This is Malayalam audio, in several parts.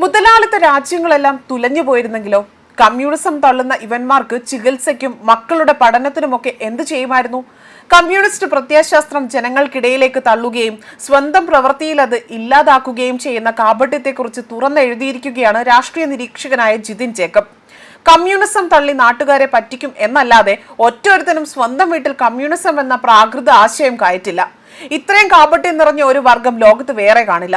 മുതലാളിത്ത രാജ്യങ്ങളെല്ലാം തുലഞ്ഞു പോയിരുന്നെങ്കിലോ? കമ്മ്യൂണിസം തള്ളുന്ന ഇവന്മാർക്ക് ചികിത്സയ്ക്കും മക്കളുടെ പഠനത്തിനുമൊക്കെ എന്തു ചെയ്യുമായിരുന്നു? കമ്മ്യൂണിസ്റ്റ് പ്രത്യയശാസ്ത്രം ജനങ്ങൾക്കിടയിലേക്ക് തള്ളുകയും സ്വന്തം പ്രവൃത്തിയിൽ അത് ഇല്ലാതാക്കുകയും ചെയ്യുന്ന കാപട്യത്തെക്കുറിച്ച് തുറന്നെഴുതിയിരിക്കുകയാണ് രാഷ്ട്രീയ നിരീക്ഷകനായ ജിതിൻ ജേക്കബ്. കമ്മ്യൂണിസം തള്ളി നാട്ടുകാരെ പറ്റിക്കും എന്നല്ലാതെ ഒറ്റൊരുത്തനും സ്വന്തം വീട്ടിൽ കമ്മ്യൂണിസം എന്ന പ്രാകൃത ആശയം കയറ്റില്ല. ഇത്രയും കാപട്യം നിറഞ്ഞ ഒരു വർഗം ലോകത്ത് വേറെ കാണില്ല.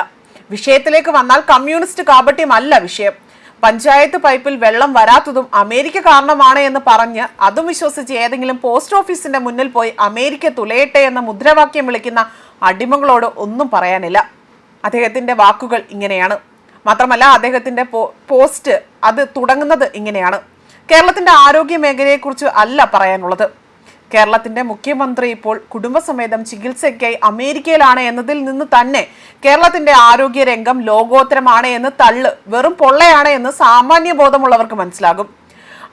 വിഷയത്തിലേക്ക് വന്നാൽ കമ്മ്യൂണിസ്റ്റ് കാപട്യമല്ല വിഷയം. പഞ്ചായത്ത് പൈപ്പിൽ വെള്ളം വരാത്തതും അമേരിക്ക കാരണമാണ് എന്ന് പറഞ്ഞ് അതും വിശ്വസിച്ച് ഏതെങ്കിലും പോസ്റ്റ് ഓഫീസിന്റെ മുന്നിൽ പോയി അമേരിക്ക തുലയട്ടെ എന്ന മുദ്രാവാക്യം വിളിക്കുന്ന അടിമകളോട് ഒന്നും പറയാനില്ല. അദ്ദേഹത്തിന്റെ വാക്കുകൾ ഇങ്ങനെയാണ്. മാത്രമല്ല അദ്ദേഹത്തിന്റെ പോസ്റ്റ് അത് തുടങ്ങുന്നത് ഇങ്ങനെയാണ്. കേരളത്തിന്റെ ആരോഗ്യ മേഖലയെക്കുറിച്ച് അല്ല പറയാനുള്ളത്. കേരളത്തിന്റെ മുഖ്യമന്ത്രി ഇപ്പോൾ കുടുംബസമേതം ചികിത്സയ്ക്കായി അമേരിക്കയിലാണ് എന്നതിൽ നിന്ന് തന്നെ കേരളത്തിന്റെ ആരോഗ്യ രംഗം ലോകോത്തരമാണ് എന്ന് തള്ള് വെറും പൊള്ളയാണ് എന്ന് സാമാന്യ ബോധമുള്ളവർക്ക് മനസ്സിലാകും.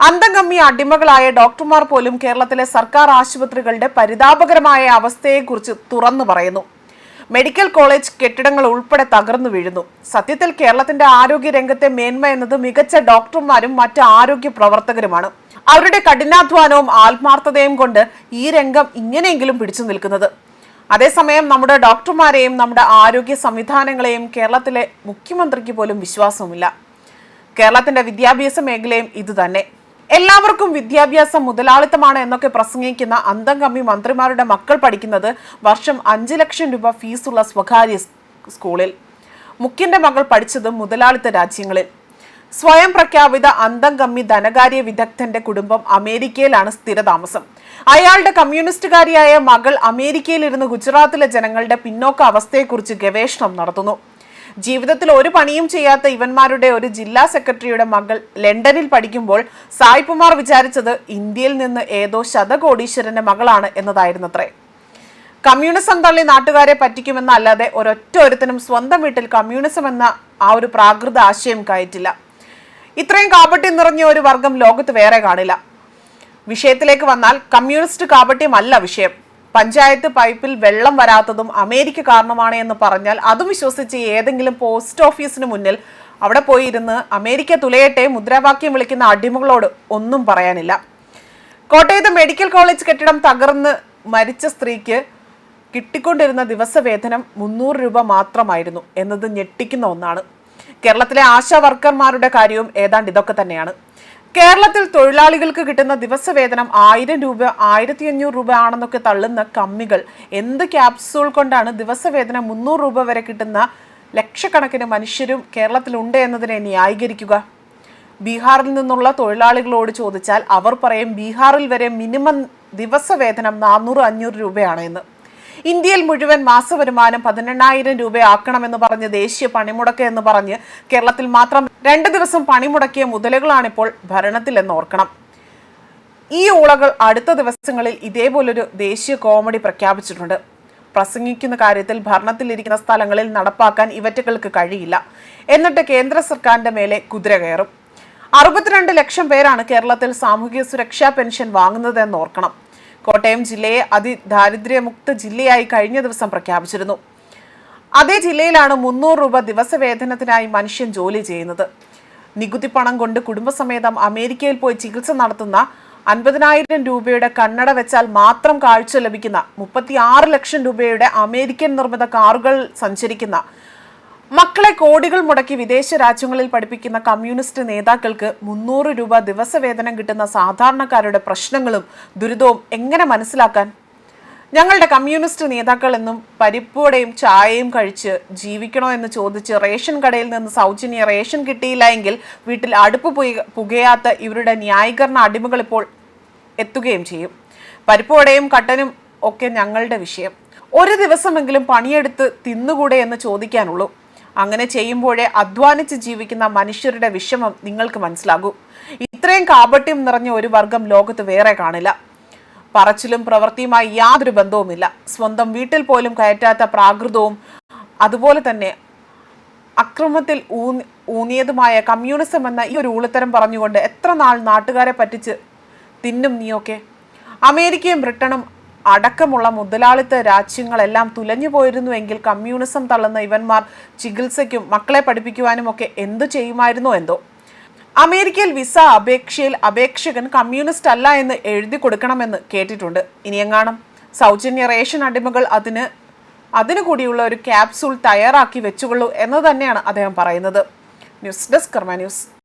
അന്തം കമ്മി അടിമകളായ ഡോക്ടർമാർ പോലും കേരളത്തിലെ സർക്കാർ ആശുപത്രികളുടെ പരിതാപകരമായ അവസ്ഥയെക്കുറിച്ച് തുറന്നു പറയുന്നു. മെഡിക്കൽ കോളേജ് കെട്ടിടങ്ങൾ ഉൾപ്പെടെ തകർന്നു വീഴുന്നു. സത്യത്തിൽ കേരളത്തിന്റെ ആരോഗ്യ രംഗത്തെ മേന്മ എന്നത് മികച്ച ഡോക്ടർമാരും മറ്റ് ആരോഗ്യ പ്രവർത്തകരുമാണ്. അവരുടെ കഠിനാധ്വാനവും ആത്മാർത്ഥതയും കൊണ്ട് ഈ രംഗം ഇങ്ങനെയെങ്കിലും പിടിച്ചു നിൽക്കുന്നത്. അതേസമയം നമ്മുടെ ഡോക്ടർമാരെയും നമ്മുടെ ആരോഗ്യ സംവിധാനങ്ങളെയും കേരളത്തിലെ മുഖ്യമന്ത്രിക്ക് പോലും വിശ്വാസമില്ല കേരളത്തിന്റെ വിദ്യാഭ്യാസ മേഖലയും ഇതുതന്നെ. എല്ലാവർക്കും വിദ്യാഭ്യാസം മുതലാളിത്തമാണ് എന്നൊക്കെ പ്രസംഗിക്കുന്ന അന്തം കമ്മി മന്ത്രിമാരുടെ മക്കൾ പഠിക്കുന്നത് വർഷം അഞ്ച് ലക്ഷം രൂപ ഫീസുള്ള സ്വകാര്യ സ്കൂളിൽ. മുഖ്യന്റെ മകൾ പഠിച്ചത് മുതലാളിത്ത രാജ്യങ്ങളിൽ. സ്വയം പ്രഖ്യാപിത അന്തം കമ്മി ധനകാര്യ വിദഗ്ധന്റെ കുടുംബം അമേരിക്കയിലാണ് സ്ഥിരതാമസം. അയാളുടെ കമ്മ്യൂണിസ്റ്റുകാരിയായ മകൾ അമേരിക്കയിലിരുന്ന് ഗുജറാത്തിലെ ജനങ്ങളുടെ പിന്നോക്ക അവസ്ഥയെക്കുറിച്ച് ഗവേഷണം നടത്തുന്നു. ജീവിതത്തിൽ ഒരു പണിയും ചെയ്യാത്ത ഇവന്മാരുടെ ഒരു ജില്ലാ സെക്രട്ടറിയുടെ മകൾ ലണ്ടനിൽ പഠിക്കുമ്പോൾ സായിപ്പുമാർ വിചാരിച്ചത് ഇന്ത്യയിൽ നിന്ന് ഏതോ ശതകോടീശ്വരന്റെ മകളാണ് എന്നതായിരുന്നത്രേ. കമ്മ്യൂണിസം തള്ളി നാട്ടുകാരെ പറ്റിക്കുമെന്നല്ലാതെ ഒരൊറ്റ ഒരുത്തനും സ്വന്തം വീട്ടിൽ കമ്മ്യൂണിസം എന്ന ആ ഒരു പ്രാകൃത ആശയം കയറ്റില്ല. ഇത്രയും കാപട്യം നിറഞ്ഞ ഒരു വർഗം ലോകത്ത് വേറെ കാണില്ല. വിഷയത്തിലേക്ക് വന്നാൽ കമ്മ്യൂണിസ്റ്റ് കാപട്യമല്ല വിഷയം. പഞ്ചായത്ത് പൈപ്പിൽ വെള്ളം വരാത്തതും അമേരിക്ക കാരണമാണ് എന്ന് പറഞ്ഞാൽ അതും വിശ്വസിച്ച് ഏതെങ്കിലും പോസ്റ്റ് ഓഫീസിന് മുന്നിൽ അവിടെ പോയിരുന്ന് അമേരിക്ക തുലയട്ടെ മുദ്രാവാക്യം വിളിക്കുന്ന അടിമകളോട് ഒന്നും പറയാനില്ല. കോട്ടയത്ത് മെഡിക്കൽ കോളേജ് കെട്ടിടം തകർന്ന് മരിച്ച സ്ത്രീക്ക് കിട്ടിക്കൊണ്ടിരുന്ന ദിവസവേതനം മുന്നൂറ് രൂപ മാത്രമായിരുന്നു. എന്നത് ഞെട്ടിക്കുന്ന ഒന്നാണ്. കേരളത്തിലെ ആശാ വർക്കർമാരുടെ കാര്യവും ഏതാണ്ട് ഇതൊക്കെ തന്നെയാണ്. കേരളത്തിൽ തൊഴിലാളികൾക്ക് കിട്ടുന്ന ദിവസവേതനം ആയിരം രൂപ ആയിരത്തി അഞ്ഞൂറ് രൂപ ആണെന്നൊക്കെ തള്ളുന്ന കമ്മികൾ. എന്ത് ക്യാപ്സൂൾ കൊണ്ടാണ് ദിവസവേതനം മുന്നൂറ് രൂപ വരെ കിട്ടുന്ന ലക്ഷക്കണക്കിന് മനുഷ്യരും കേരളത്തിലുണ്ട് എന്നതിനെ ന്യായീകരിക്കുക? ബീഹാറിൽ നിന്നുള്ള തൊഴിലാളികളോട് ചോദിച്ചാൽ അവർ പറയും ബീഹാറിൽ വരെ മിനിമം ദിവസവേതനം നാനൂറ് അഞ്ഞൂറ് രൂപയാണ് എന്ന്. ഇന്ത്യയിൽ മുഴുവൻ മാസവരുമാനം പതിനെണ്ണായിരം രൂപയാക്കണമെന്ന് പറഞ്ഞ് ദേശീയ പണിമുടക്ക് എന്ന് പറഞ്ഞ് കേരളത്തിൽ മാത്രം രണ്ട് ദിവസം പണിമുടക്കിയ മുതലുകളാണിപ്പോൾ ഭരണത്തിലെന്ന് ഓർക്കണം. ഈ ഊളകൾ അടുത്ത ദിവസങ്ങളിൽ ഇതേപോലൊരു ദേശീയ കോമഡി പ്രഖ്യാപിച്ചിട്ടുണ്ട്. പ്രസംഗിക്കുന്ന കാര്യത്തിൽ ഭരണത്തിലിരിക്കുന്ന സ്ഥലങ്ങളിൽ നടപ്പാക്കാൻ ഇവറ്റകൾക്ക് കഴിയില്ല. എന്നിട്ട് കേന്ദ്ര സർക്കാരിന്റെ മേലെ കുതിര കയറും. അറുപത്തിരണ്ട് ലക്ഷം പേരാണ് കേരളത്തിൽ സാമൂഹിക സുരക്ഷാ പെൻഷൻ വാങ്ങുന്നതെന്ന് ഓർക്കണം. കോട്ടയം ജില്ലയെ അതിദാരിദ്ര്യമുക്ത ജില്ലയായി കഴിഞ്ഞ ദിവസം പ്രഖ്യാപിച്ചിരുന്നു. അതേ ജില്ലയിലാണ് മുന്നൂറ് രൂപ ദിവസവേതനത്തിനായി മനുഷ്യൻ ജോലി ചെയ്യുന്നത്. നികുതി പണം കൊണ്ട് കുടുംബസമേതം അമേരിക്കയിൽ പോയി ചികിത്സ നടത്തുന്ന അൻപതിനായിരം രൂപയുടെ കണ്ണട വെച്ചാൽ മാത്രം കാഴ്ച ലഭിക്കുന്ന മുപ്പത്തി ആറ് ലക്ഷം രൂപയുടെ അമേരിക്കൻ നിർമ്മിത കാറുകൾ സഞ്ചരിക്കുന്ന മക്കളെ കോടികൾ മുടക്കി വിദേശ രാജ്യങ്ങളിൽ പഠിപ്പിക്കുന്ന കമ്മ്യൂണിസ്റ്റ് നേതാക്കൾക്ക് മുന്നൂറ് രൂപ ദിവസവേതനം കിട്ടുന്ന സാധാരണക്കാരുടെ പ്രശ്നങ്ങളും ദുരിതവും എങ്ങനെ മനസ്സിലാക്കാൻ? ഞങ്ങളുടെ കമ്മ്യൂണിസ്റ്റ് നേതാക്കൾ എന്നും പരിപ്പോടെയും ചായയും കഴിച്ച് ജീവിക്കണോ എന്ന് ചോദിച്ച് റേഷൻ കടയിൽ നിന്ന് സൗജന്യ റേഷൻ കിട്ടിയില്ല എങ്കിൽ വീട്ടിൽ അടുപ്പ് പുക- പുകയാത്ത ഇവരുടെ ന്യായീകരണ അടിമകൾ ഇപ്പോൾ എത്തുകയും ചെയ്യും. പരിപ്പോടെയും കട്ടനും ഒക്കെ ഞങ്ങളുടെ വിഷയം. ഒരു ദിവസമെങ്കിലും പണിയെടുത്ത് തിന്നുകൂടെ എന്ന് ചോദിക്കാനുള്ളൂ. അങ്ങനെ ചെയ്യുമ്പോഴേ അധ്വാനിച്ച് ജീവിക്കുന്ന മനുഷ്യരുടെ വിഷമം നിങ്ങൾക്ക് മനസ്സിലാകൂ. ഇത്രയും കാപട്യം നിറഞ്ഞ ഒരു വർഗം ലോകത്ത് വേറെ കാണില്ല. പറച്ചിലും പ്രവൃത്തിയുമായി യാതൊരു ബന്ധവുമില്ല. സ്വന്തം വീട്ടിൽ പോലും കയറ്റാത്ത പ്രാകൃതവും അതുപോലെ തന്നെ അക്രമത്തിൽ ഊന്നി ഊന്നിയതുമായ കമ്മ്യൂണിസം എന്ന ഈ ഒരു ഊളിത്തരം പറഞ്ഞുകൊണ്ട് എത്ര നാൾ നാട്ടുകാരെ പറ്റിച്ച് തിന്നും നീയൊക്കെ? അമേരിക്കയും ബ്രിട്ടനും അടക്കമുള്ള മുതലാളിത്ത രാജ്യങ്ങളെല്ലാം തുലഞ്ഞു പോയിരുന്നുവെങ്കിൽ കമ്മ്യൂണിസം തള്ളുന്ന ഇവന്മാർ ചികിത്സയ്ക്കും മക്കളെ പഠിപ്പിക്കുവാനും ഒക്കെ എന്തു ചെയ്യുമായിരുന്നോ എന്തോ? അമേരിക്കയിൽ വിസ അപേക്ഷയിൽ അപേക്ഷകൻ കമ്മ്യൂണിസ്റ്റ് അല്ല എന്ന് എഴുതി കൊടുക്കണമെന്ന് കേട്ടിട്ടുണ്ട്. ഇനിയെങ്ങാണം സൗജന്യ റേഷൻ അടിമകൾ അതിന് അതിനു കൂടിയുള്ള ഒരു ക്യാപ്സൂൾ തയ്യാറാക്കി വെച്ചുകൊള്ളൂ എന്ന് തന്നെയാണ് അദ്ദേഹം പറയുന്നത്. News desk news.